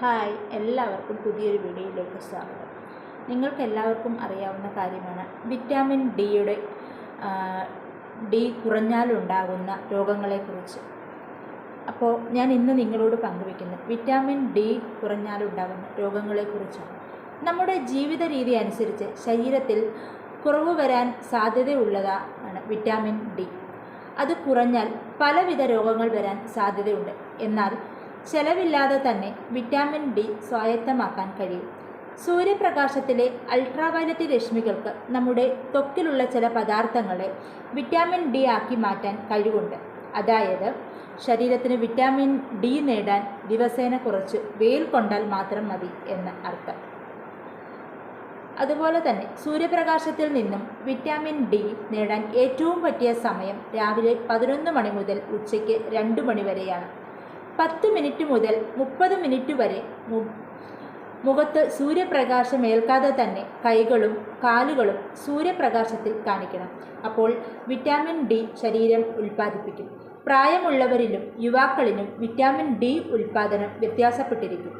Hi എല്ലാവർക്കും പുതിയൊരു വീഡിയോയിലേക്ക് സ്വാഗതം. നിങ്ങൾക്ക് എല്ലാവർക്കും അറിയാവുന്ന കാര്യമാണ് വിറ്റാമിൻ ഡിയുടെ ഡി കുറഞ്ഞാലുണ്ടാകുന്ന രോഗങ്ങളെക്കുറിച്ച്. അപ്പോൾ ഞാൻ ഇന്ന് നിങ്ങളോട് പങ്കുവയ്ക്കുന്നത് വിറ്റാമിൻ ഡി കുറഞ്ഞാലുണ്ടാകുന്ന രോഗങ്ങളെക്കുറിച്ചാണ്. നമ്മുടെ ജീവിത രീതി അനുസരിച്ച് ശരീരത്തിൽ കുറവ് വരാൻ സാധ്യതയുള്ളതാണ് വിറ്റാമിൻ ഡി. അത് കുറഞ്ഞാൽ പലവിധ രോഗങ്ങൾ വരാൻ സാധ്യതയുണ്ട്. എന്നാൽ ചെലവില്ലാതെ തന്നെ വിറ്റാമിൻ ഡി സ്വായത്തമാക്കാൻ കഴിയും. സൂര്യപ്രകാശത്തിലെ അൾട്രാവയലറ്റ് രശ്മികൾക്ക് നമ്മുടെ ത്വക്കിലുള്ള ചില പദാർത്ഥങ്ങളെ വിറ്റാമിൻ ഡി ആക്കി മാറ്റാൻ കഴിവുണ്ട്. അതായത് ശരീരത്തിന് വിറ്റാമിൻ ഡി നേടാൻ ദിവസേന കുറച്ച് വെയിൽ കൊണ്ടാൽ മാത്രം മതി എന്ന് അർത്ഥം. അതുപോലെ തന്നെ സൂര്യപ്രകാശത്തിൽ നിന്നും വിറ്റാമിൻ ഡി നേടാൻ ഏറ്റവും പറ്റിയ സമയം രാവിലെ പതിനൊന്ന് മണി മുതൽ ഉച്ചയ്ക്ക് രണ്ട് മണി വരെയാണ്. പത്ത് മിനിറ്റ് മുതൽ മുപ്പത് മിനിറ്റ് വരെ മുഖത്ത് സൂര്യപ്രകാശം ഏൽക്കാതെ തന്നെ കൈകളും കാലുകളും സൂര്യപ്രകാശത്തിൽ കാണിക്കണം. അപ്പോൾ വിറ്റാമിൻ ഡി ശരീരം ഉൽപ്പാദിപ്പിക്കും. പ്രായമുള്ളവരിലും യുവാക്കളിലും വിറ്റാമിൻ ഡി ഉൽപ്പാദനം വ്യത്യാസപ്പെട്ടിരിക്കും.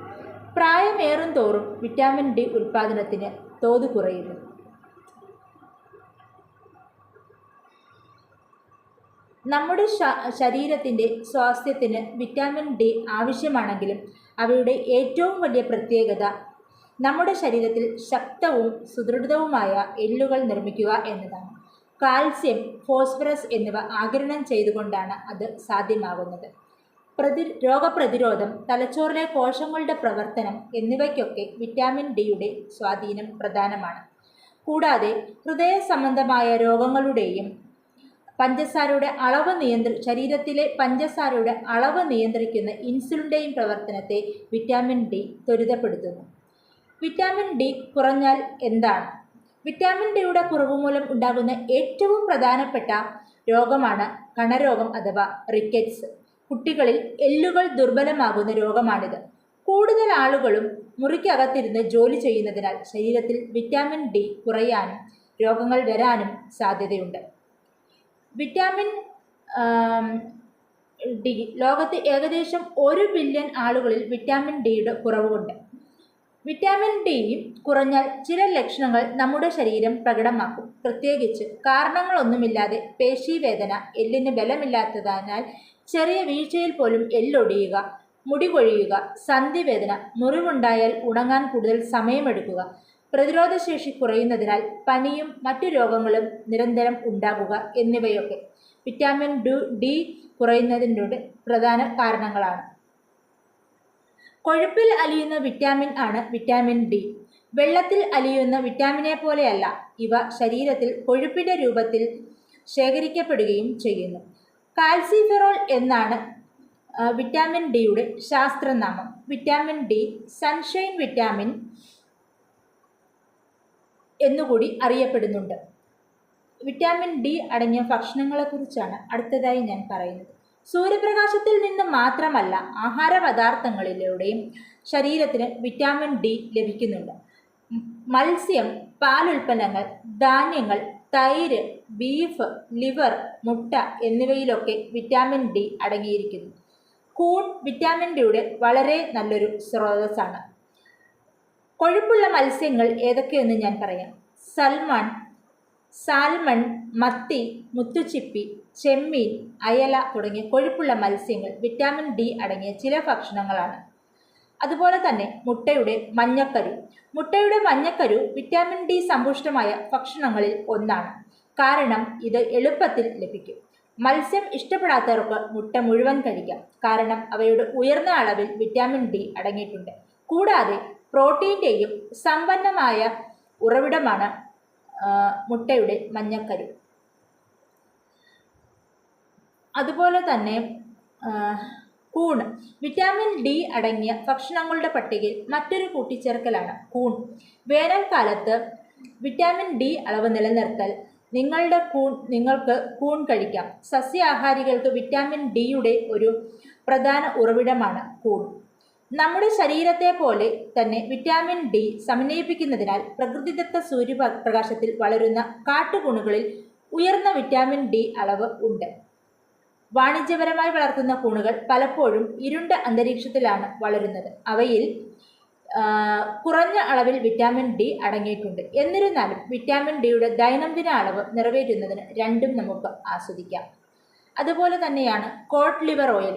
പ്രായമേറും തോറും വിറ്റാമിൻ ഡി ഉൽപ്പാദനത്തിന് തോത് കുറയുന്നു. നമ്മുടെ ശരീരത്തിന്റെ സ്വാസ്ഥ്യത്തിന് വിറ്റാമിൻ ഡി ആവശ്യമാണെങ്കിലും അവയുടെ ഏറ്റവും വലിയ പ്രത്യേകത നമ്മുടെ ശരീരത്തിൽ ശക്തവും സുദൃഢവുമായ എല്ലുകൾ നിർമ്മിക്കുക എന്നതാണ്. കാൽസ്യം ഫോസ്ഫറസ് എന്നിവ ആകിരണം ചെയ്തുകൊണ്ടാണ് അത് സാധ്യമാകുന്നത്. പ്രതി രോഗപ്രതിരോധം തലച്ചോറിലെ കോശങ്ങളുടെ പ്രവർത്തനം എന്നിവയ്ക്കൊക്കെ വിറ്റാമിൻ ഡിയുടെ സ്വാധീനം പ്രധാനമാണ്. കൂടാതെ ഹൃദയ സംബന്ധമായ രോഗങ്ങളുടെയും പഞ്ചസാരയുടെ അളവ് നിയന്ത്ര ശരീരത്തിലെ പഞ്ചസാരയുടെ അളവ് നിയന്ത്രിക്കുന്ന ഇൻസുലിന്റെയും പ്രവർത്തനത്തെ വിറ്റാമിൻ ഡി ത്വരിതപ്പെടുത്തുന്നു. വിറ്റാമിൻ ഡി കുറഞ്ഞാൽ എന്താണ്? വിറ്റാമിൻ ഡിയുടെ കുറവ് മൂലം ഉണ്ടാകുന്ന ഏറ്റവും പ്രധാനപ്പെട്ട രോഗമാണ് കണരോഗം അഥവാ റിക്കറ്റ്സ്. കുട്ടികളിൽ എല്ലുകൾ ദുർബലമാകുന്ന രോഗമാണിത്. കൂടുതൽ ആളുകളും മുറിക്കകത്തിരുന്ന് ജോലി ചെയ്യുന്നതിനാൽ ശരീരത്തിൽ വിറ്റാമിൻ ഡി കുറയാനും രോഗങ്ങൾ വരാനും സാധ്യതയുണ്ട്. വിറ്റാമിൻ ഡി ലോകത്ത് ഏകദേശം ഒരു ബില്യൺ ആളുകളിൽ വിറ്റാമിൻ ഡിയുടെ കുറവുണ്ട്. വിറ്റാമിൻ ഡി കുറഞ്ഞാൽ ചില ലക്ഷണങ്ങൾ നമ്മുടെ ശരീരം പ്രകടമാക്കും. പ്രത്യേകിച്ച് കാരണങ്ങളൊന്നുമില്ലാതെ പേശീവേദന എല്ലിന് ബലമില്ലാത്തതിനാൽ ചെറിയ വീഴ്ചയിൽ പോലും എല്ലൊടിയുക മുടി കൊഴിയുക സന്ധിവേദന മുറിവുണ്ടായാൽ ഉണങ്ങാൻ കൂടുതൽ സമയമെടുക്കുക പ്രതിരോധശേഷി കുറയുന്നതിനാൽ പനിയും മറ്റു രോഗങ്ങളും നിരന്തരം ഉണ്ടാകുക എന്നിവയൊക്കെ വിറ്റാമിൻ ഡു ഡി കുറയുന്നതിന്റെ പ്രധാന കാരണങ്ങളാണ്. കൊഴുപ്പിൽ അലിയുന്ന വിറ്റാമിൻ ആണ് വിറ്റാമിൻ ഡി വെള്ളത്തിൽ അലിയുന്ന വിറ്റാമിനെ പോലെയല്ല ഇവ ശരീരത്തിൽ കൊഴുപ്പിന്റെ രൂപത്തിൽ ശേഖരിക്കപ്പെടുകയും ചെയ്യുന്നു. കാൽസിഫെറോൾ എന്നാണ് വിറ്റാമിൻ ഡിയുടെ ശാസ്ത്രനാമം. വിറ്റാമിൻ ഡി സൺഷൈൻ വിറ്റാമിൻ എന്നുകൂടി അറിയപ്പെടുന്നുണ്ട്. വിറ്റാമിൻ ഡി അടങ്ങിയ ഭക്ഷണങ്ങളെക്കുറിച്ചാണ് അടുത്തതായി ഞാൻ പറയുന്നത്. സൂര്യപ്രകാശത്തിൽ നിന്ന് മാത്രമല്ല ആഹാര പദാർത്ഥങ്ങളിലൂടെയും ശരീരത്തിന് വിറ്റാമിൻ ഡി ലഭിക്കുന്നുണ്ട്. മത്സ്യം പാലുൽപ്പന്നങ്ങൾ ധാന്യങ്ങൾ തൈര് ബീഫ് ലിവർ മുട്ട എന്നിവയിലൊക്കെ വിറ്റാമിൻ ഡി അടങ്ങിയിരിക്കുന്നു. കൂൺ വിറ്റാമിൻ ഡിയുടെ വളരെ നല്ലൊരു സ്രോതസ്സാണ്. കൊഴുപ്പുള്ള മത്സ്യങ്ങൾ ഏതൊക്കെയെന്ന് ഞാൻ പറയാം. സൽമൺ സാൽമൺ മത്തി മുത്തുച്ചിപ്പി ചെമ്മീൻ അയല തുടങ്ങിയ കൊഴുപ്പുള്ള മത്സ്യങ്ങൾ വിറ്റാമിൻ ഡി അടങ്ങിയ ചില ഭക്ഷണങ്ങളാണ്. അതുപോലെ തന്നെ മുട്ടയുടെ മഞ്ഞക്കരു. മുട്ടയുടെ മഞ്ഞക്കരു വിറ്റാമിൻ ഡി സമ്പുഷ്ടമായ ഭക്ഷണങ്ങളിൽ ഒന്നാണ്. കാരണം ഇത് എളുപ്പത്തിൽ ലഭിക്കും. മത്സ്യം ഇഷ്ടപ്പെടാത്തവർക്ക് മുട്ട മുഴുവൻ കഴിക്കാം. കാരണം അവയുടെ ഉയർന്ന അളവിൽ വിറ്റാമിൻ ഡി അടങ്ങിയിട്ടുണ്ട്. കൂടാതെ പ്രോട്ടീന്റെയും സമ്പന്നമായ ഉറവിടമാണ് മുട്ടയുടെ മഞ്ഞക്കരു അതുപോലെ തന്നെ കൂൺ. വിറ്റാമിൻ ഡി അടങ്ങിയ ഭക്ഷണങ്ങളുടെ പട്ടികയിൽ മറ്റൊരു കൂട്ടിച്ചേർക്കലാണ് കൂൺ. വേനൽക്കാലത്ത് വിറ്റാമിൻ ഡി അളവ് നിലനിർത്തൽ നിങ്ങളുടെ കൂൺ നിങ്ങൾക്ക് കൂൺ കഴിക്കാം. സസ്യാഹാരികൾക്ക് വിറ്റാമിൻ ഡിയുടെ ഒരു പ്രധാന ഉറവിടമാണ് കൂൺ. നമ്മുടെ ശരീരത്തെ പോലെ തന്നെ വിറ്റാമിൻ ഡി സമന്വയിപ്പിക്കുന്നതിനാൽ പ്രകൃതിദത്ത സൂര്യപ്രകാശത്തിൽ വളരുന്ന കാട്ടുകൂണുകളിൽ ഉയർന്ന വിറ്റാമിൻ ഡി അളവ് ഉണ്ട്. വാണിജ്യപരമായി വളർത്തുന്ന കൂണുകൾ പലപ്പോഴും ഇരുണ്ട അന്തരീക്ഷത്തിലാണ് വളരുന്നത്. അവയിൽ കുറഞ്ഞ അളവിൽ വിറ്റാമിൻ ഡി അടങ്ങിയിട്ടുണ്ട്. എന്നിരുന്നാലും വിറ്റാമിൻ ഡിയുടെ ദൈനംദിന അളവ് നിറവേറ്റുന്നതിന് രണ്ടും നമുക്ക് ആസ്വദിക്കാം. അതുപോലെ തന്നെയാണ് കോട്ട് ലിവർ ഓയിൽ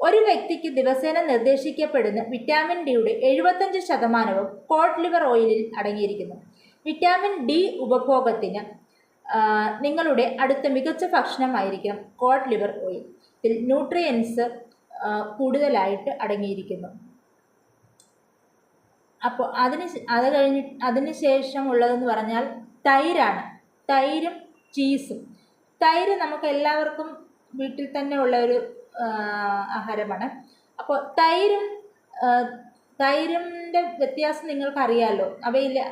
ഒരു വ്യക്തിക്ക് ദിവസേന നിർദ്ദേശിക്കപ്പെടുന്ന വിറ്റാമിൻ ഡിയുടെ എഴുപത്തഞ്ച് ശതമാനവും കോട്ട് ലിവർ ഓയിലിൽ അടങ്ങിയിരിക്കുന്നു. വിറ്റാമിൻ ഡി ഉപഭോഗത്തിന് നിങ്ങളുടെ അടുത്ത മികച്ച ഭക്ഷണമായിരിക്കണം കോട്ട് ലിവർ ഓയിൽ. ഇതിൽ ന്യൂട്രിയൻസ് കൂടുതലായിട്ട് അടങ്ങിയിരിക്കുന്നു. അപ്പോൾ അതിന് അത് കഴിഞ്ഞ് അതിന് ശേഷം ഉള്ളതെന്ന് പറഞ്ഞാൽ തൈരാണ്. തൈരും ചീസും. തൈര് നമുക്ക് എല്ലാവർക്കും വീട്ടിൽ തന്നെ ഉള്ള ഒരു ആഹാരമാണ്. അപ്പോൾ തൈരും തൈരിന്റെ വ്യത്യാസം നിങ്ങൾക്കറിയാമല്ലോ അവയിലെ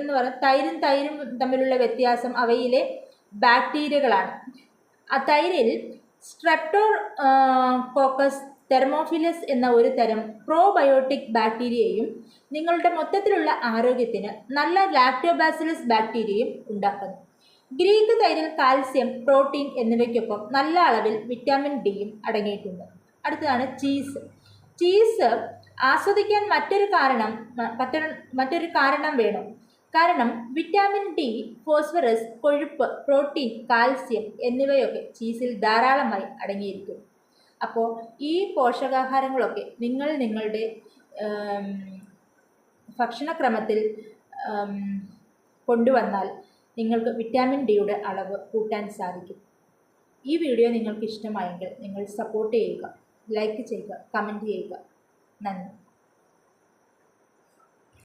എന്ന് പറഞ്ഞാൽ തൈരും തൈരും തമ്മിലുള്ള വ്യത്യാസം അവയിലെ ബാക്ടീരിയകളാണ്. ആ തൈരിൽ സ്ട്രെപ്റ്റോ കോക്കസ് തെർമോഫിലസ് എന്ന ഒരു തരം പ്രോബയോട്ടിക് ബാക്ടീരിയയും നിങ്ങളുടെ മൊത്തത്തിലുള്ള ആരോഗ്യത്തിന് നല്ല ലാക്ടോബാസിലസ് ബാക്ടീരിയയും ഉണ്ടാക്കുന്നു. ഗ്രീക്ക് തൈരിൽ കാൽസ്യം പ്രോട്ടീൻ എന്നിവയ്ക്കൊപ്പം നല്ല അളവിൽ വിറ്റാമിൻ ഡിയും അടങ്ങിയിട്ടുണ്ട്. അടുത്തതാണ് ചീസ്. ചീസ് ആസ്വദിക്കാൻ മറ്റൊരു കാരണം മറ്റൊരു മറ്റൊരു കാരണം വേണം. കാരണം വിറ്റാമിൻ ഡി ഫോസ്ഫറസ് കൊഴുപ്പ് പ്രോട്ടീൻ കാൽസ്യം എന്നിവയൊക്കെ ചീസിൽ ധാരാളമായി അടങ്ങിയിരിക്കും. അപ്പോൾ ഈ പോഷകാഹാരങ്ങളൊക്കെ നിങ്ങൾ നിങ്ങളുടെ ഭക്ഷണക്രമത്തിൽ കൊണ്ടുവന്നാൽ നിങ്ങൾക്ക് വിറ്റാമിൻ ഡിയുടെ അളവ് കൂട്ടാൻ സാധിക്കും. ഈ വീഡിയോ നിങ്ങൾക്ക് ഇഷ്ടമായെങ്കിൽ നിങ്ങൾ സപ്പോർട്ട് ചെയ്യുക ലൈക്ക് ചെയ്യുക കമന്റ് ചെയ്യുക. നന്ദി.